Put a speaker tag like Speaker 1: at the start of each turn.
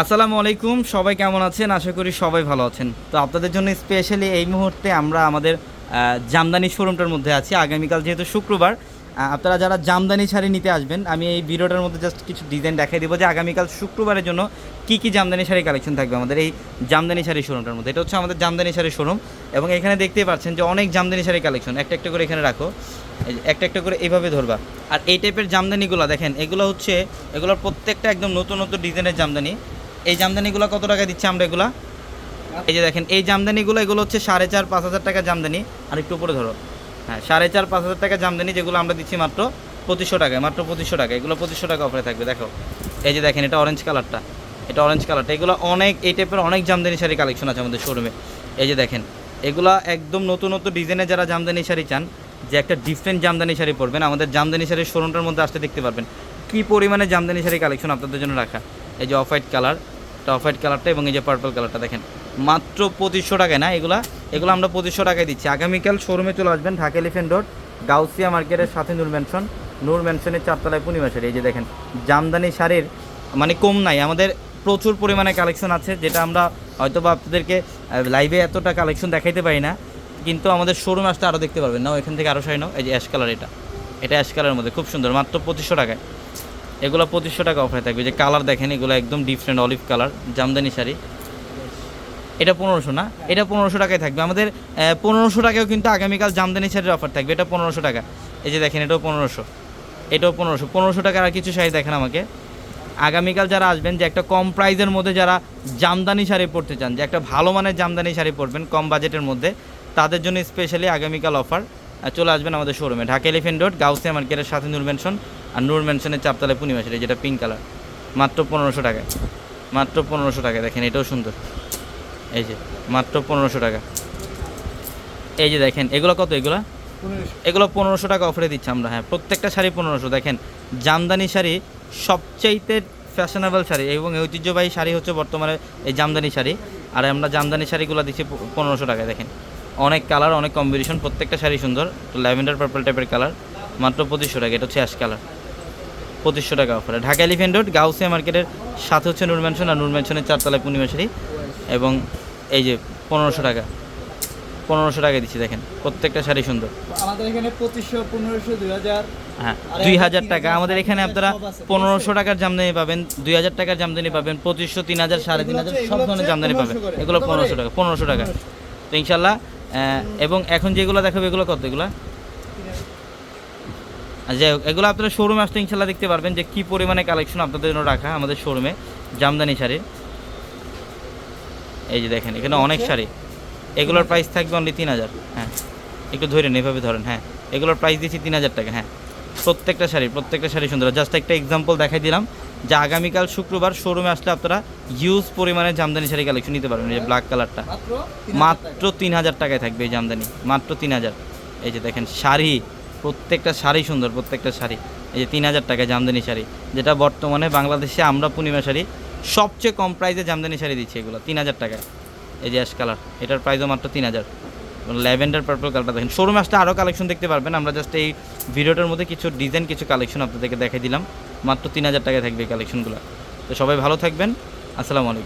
Speaker 1: আসসালামু আলাইকুম, সবাই কেমন আছেন? আশা করি সবাই ভালো আছেন। তো আপনাদের জন্য স্পেশালি এই মুহূর্তে আমরা আমাদের জামদানি শোরুমটার মধ্যে আছি। আগামীকাল যেহেতু শুক্রবার আপনারা যারা জামদানি শাড়ি নিতে আসবেন, আমি এই ভিডিওটার মধ্যে জাস্ট কিছু ডিজাইন দেখাই দিব যে আগামীকাল শুক্রবারের জন্য কি কি জামদানি শাড়ি কালেকশন থাকবে আমাদের এই জামদানি শাড়ি শোরুমটার মধ্যে। এটা হচ্ছে আমাদের জামদানি শাড়ি শোরুম এবং এখানে দেখতেই পাচ্ছেন যে অনেক জামদানি শাড়ি কালেকশন একটা একটা করে এখানে রাখো। একটা একটা করে এইভাবে ধরবা। আর এই টাইপের জামদানিগুলো দেখেন, এগুলো হচ্ছে, এগুলোর প্রত্যেকটা একদম নতুন নতুন ডিজাইনের জামদানি। এই জামদানিগুলো কত টাকা দিচ্ছি আমরা এগুলা? এই যে দেখেন, এই জামদানিগুলো, এগুলো হচ্ছে সাড়ে চার, পাঁচ হাজার টাকা জামদানি। আর একটু উপরে ধরো। হ্যাঁ সাড়ে চার, পাঁচ হাজার টাকা জামদানি যেগুলো আমরা দিচ্ছি মাত্র পঁচিশশো টাকায়, মাত্র পঁচিশশো টাকা এগুলো পঁচিশশো টাকা অফারে থাকবে, দেখো। এই যে দেখেন, এটা অরেঞ্জ কালারটা এটা অরেঞ্জ কালারটা এগুলো অনেক, এই টাইপের অনেক জামদানি শাড়ি কালেকশন আছে আমাদের শোরুমে এই যে দেখেন, এগুলা একদম নতুন নতুন ডিজাইনের যারা জামদানি শাড়ি চান, যে একটা ডিফারেন্ট জামদানি শাড়ি পরবেন, আমাদের জামদানি শাড়ির শোরুমটার মধ্যে আসতে দেখতে পারবেন। কী পরিমাণে জামদানি শাড়ি কালেকশন আপনাদের জন্য রাখা। এই যে off white colour off white কালারটা এবং এই যে পার্পল কালারটা দেখেন। মাত্র পঁচিশশো টাকায় না এগুলা? এগুলো আমরা পঁচিশশো টাকায় দিচ্ছি। আগামীকাল শোরুমে চলে আসবেন ঢাকা এলিফেন্ট রোড গাউসিয়া মার্কেটের সাথে নূর ম্যানশন নূর ম্যানশনের চারতলায় পূর্ণিমা শাড়ি, এই যে দেখেন, জামদানি শাড়ির মানে কম নাই। আমাদের প্রচুর পরিমাণে কালেকশন আছে, যেটা আমরা হয়তো বা আপনাদেরকে লাইভে এতটা কালেকশন দেখাইতে পারি না। কিন্তু আমাদের শোরুম আসতে আরও দেখতে পারবেন। না এখান থেকে আরও শাড়ি নাও। এই যে অ্যাশ কালার এটা। এটা অ্যাশ কালারের মধ্যে। খুব সুন্দর। মাত্র পঁচিশশো টাকায়। এগুলো পঁচিশশো টাকা অফারে থাকবে। যে কালার দেখেন, এগুলো একদম different olive colour jamdani sari. এটা পনেরোশো না? এটা পনেরোশো টাকায় থাকবে। আমাদের পনেরোশো টাকাও কিন্তু আগামীকাল জামদানি শাড়ির অফার থাকবে। এটা পনেরোশো টাকা। এই যে দেখেন, এটাও পনেরোশো। এটাও পনেরোশো। পনেরোশো টাকার আর কিছু শাড়ি দেখেন আমাকে। আগামীকাল যারা আসবেন, যে একটা কম প্রাইজের মধ্যে যারা জামদানি শাড়ি পরতে চান, যে একটা ভালো মানের জামদানি শাড়ি পরবেন কম বাজেটের মধ্যে, তাদের জন্য স্পেশালি আগামীকাল অফার চলে আসবেন আমাদের শোরুমে ঢাকা এলিফেন্ট রোড গাউসিয়া মার্কেটের সাথে নূর ম্যানশন আর নূর ম্যানশনের চাপতলায় পূর্ণিমা শাড়ি যেটা পিঙ্ক কালার মাত্র পনেরোশো টাকা মাত্র পনেরোশো টাকা দেখেন এটাও সুন্দর। এই যে মাত্র পনেরোশো টাকা। এই যে দেখেন এগুলো কত এগুলো? এগুলো পনেরোশো টাকা অফারে দিচ্ছি আমরা হ্যাঁ। প্রত্যেকটা শাড়ি পনেরোশো। দেখেন জামদানি শাড়ি সবচাইতে ফ্যাশনেবল শাড়ি এবং ঐতিহ্যবাহী শাড়ি হচ্ছে বর্তমানে এই জামদানি শাড়ি। আর আমরা জামদানি শাড়িগুলো দিচ্ছি পনেরোশো টাকায় দেখেন। অনেক কালার অনেক কম্বিনেশন প্রত্যেকটা শাড়ি সুন্দর। ল্যাভেন্ডার পার্পল টাইপের কালার মাত্র পঁচিশশো টাকা এটা হচ্ছে অ্যাশ কালার পঁচিশশো টাকা অফারে ঢাকা এলিফেন্ট রোড গাউসিয়া মার্কেটের সাথে হচ্ছে নূর ম্যানশন আর নূর ম্যানশনের চারতলায় পূর্ণিমা শাড়ি এবং এই যে পনেরোশো টাকা। পনেরোশো টাকা দিচ্ছি দেখেন প্রত্যেকটা শাড়ি সুন্দর।
Speaker 2: আমাদের এখানে পঁচিশশো পনেরোশো দুই হাজার।
Speaker 1: হ্যাঁ দুই হাজার টাকা। আমাদের এখানে আপনারা পনেরোশো টাকার জামদানি পাবেন দুই হাজার টাকার জামদানি পাবেন পঁচিশশো তিন হাজার সাড়ে তিন হাজার সব ধরনের জামদানি পাবেন। এগুলো পনেরোশো টাকা পনেরোশো টাকা। তো ইনশাল্লাহ এবং এখন যেগুলো দেখাবো এগুলো কত এগুলো? যাই হোক এগুলো আপনারা শোরুমে আসতে ইনশাল্লাহ দেখতে পারবেন যে কী পরিমাণে কালেকশন আপনাদের জন্য রাখা আমাদের শোরুমে জামদানি শাড়ির। এই যে দেখেন এখানে অনেক শাড়ি। এগুলোর প্রাইস থাকবে অনলি তিন হাজার। হ্যাঁ একটু ধরে নিন এভাবে ধরেন হ্যাঁ। এগুলোর প্রাইস দিচ্ছি তিন হাজার টাকা হ্যাঁ। প্রত্যেকটা শাড়ি প্রত্যেকটা শাড়ি সুন্দর। জাস্ট একটা এক্সাম্পল দেখাই দিলাম যে আগামীকাল শুক্রবার শোরুমে আসলে আপনারা হিউজ পরিমাণে জামদানি শাড়ি কালেকশন নিতে পারবেন এই যে ব্ল্যাক কালারটা
Speaker 2: মাত্র তিন হাজার
Speaker 1: মাত্র তিন হাজার টাকায় থাকবে এই জামদানি মাত্র তিন হাজার। এই যে দেখেন শাড়ি। প্রত্যেকটা শাড়ি সুন্দর, প্রত্যেকটা শাড়ি। এই যে তিন হাজার টাকায় জামদানি শাড়ি, যেটা বর্তমানে বাংলাদেশে আমরা পূর্ণিমা শাড়ি সবচেয়ে কম প্রাইসে জামদানি শাড়ি দিচ্ছি এগুলো, তিন হাজার টাকায়। এই যে অ্যাশ কালার এটার প্রাইসও মাত্র তিন হাজার। ল্যাভেন্ডার পার্পল কালারটা দেখেন শোরুমে আসলে আরও কালেকশন দেখতে পারবেন, আমরা জাস্ট এই ভিডিওটার মধ্যে কিছু ডিজাইন কিছু কালেকশন আপনাদেরকে দেখাই দিলাম, মাত্র তিন হাজার টাকায় থাকবে এই কালেকশনগুলো তো সবাই ভালো থাকবেন, আসসালামু আলাইকুম।